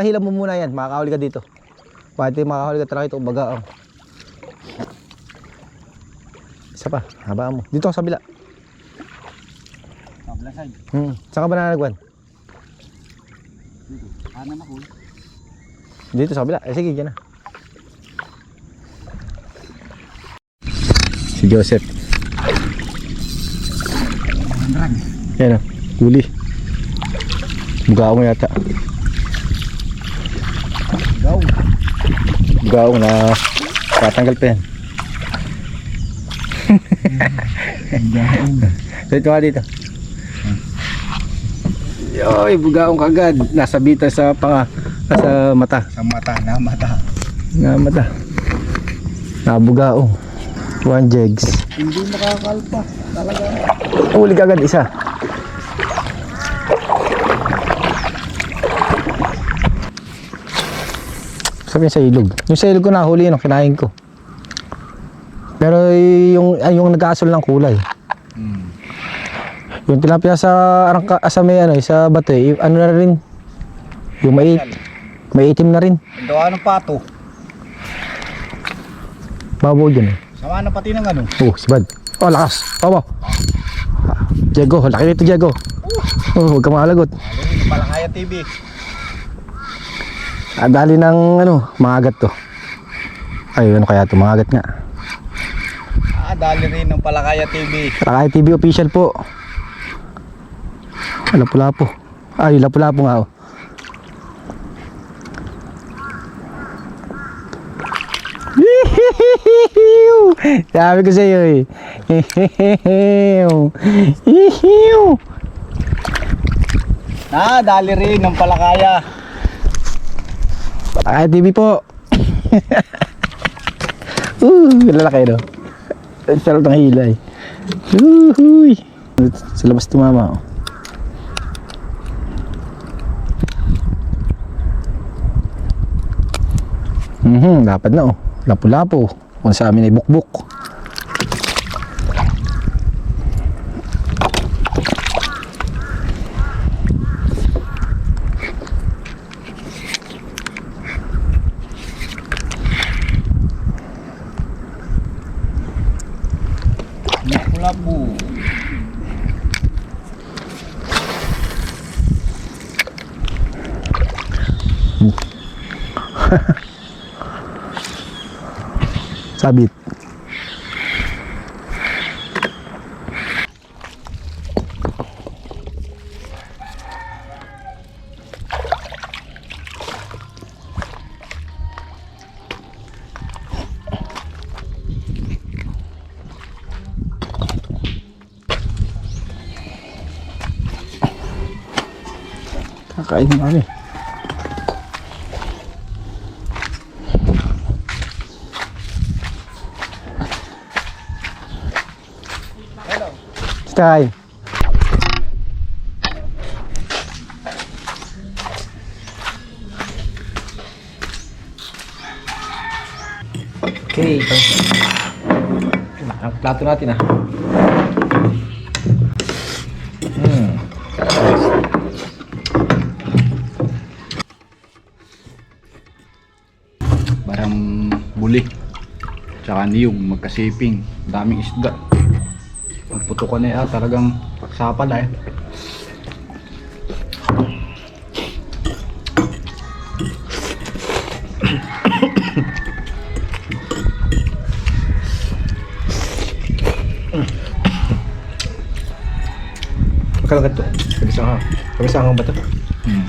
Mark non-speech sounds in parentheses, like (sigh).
ipahila mo muna yan. Makakahuli ka dito. Bakit makakahuli ka talaga ito? Baga, oh. Isa pa, habaan mo. Dito sa bila. Kabla side. Hmm. Saan ka ba nananagwan? Dito. Kanan ako. Dito sa kabila. Eh sige, dyan na. Si Joseph. Yan o. Huli. Bugaong yata. Go. Bugaong na tatanggal pa yan. (laughs) Dito ka dito. Yoy, bugaong kagad. Nasa bita sa panga. Nasa mata. Sa mata na mata. Na mata. Nabugaong. One jegs. Hindi nakakalpa. Talaga. Huli ka agad isa. Sabi sa ilog. Yung sa ilog ko nahuli yun, kinain ko. Pero yung, ay, yung nag-aasol ng kulay. Hmm. Yung tilapia sa arangka, sa may ano, sa bato, eh, ano na rin. Yung may, may itim na rin. Dawa ng pato. Babaw dyan eh. Sama na pati ng ano. Oh, si Bad. Oh, lakas. Babaw. Diego, laki nito Diego. Oh, huwag ka makalagot. Ano yun, Palakaya TV. Ah, dali ng ano, mangagat to. Ay, ano kaya to, mangagat nga. Ah, dali rin ng Palakaya TV. Rakay TV official po. Ah, Lapu-lapu. Ay, lapu-lapu nga oh. (laughs) Sabi ko sa iyo eh. (laughs) Ah, dali rin ng Palakaya. Rakay TV po. (laughs) uh, lalaki no. Sarap ng hilay. Uhuy. Sa labas tumama oh. Mhm, dapat na oh. Lapu-lapu. Kung sa amin ay bukbuk. Lapu-lapu. (laughs) Sabit. Kakain mo kami. Stay. Okay. Ang plato natin ah. Tsaka niyog, magkasiping. Daming isda. Ang putukan na ah, talagang sapal eh. Kalagat to. Kabisang ha. Kabisang ba to? Hmm.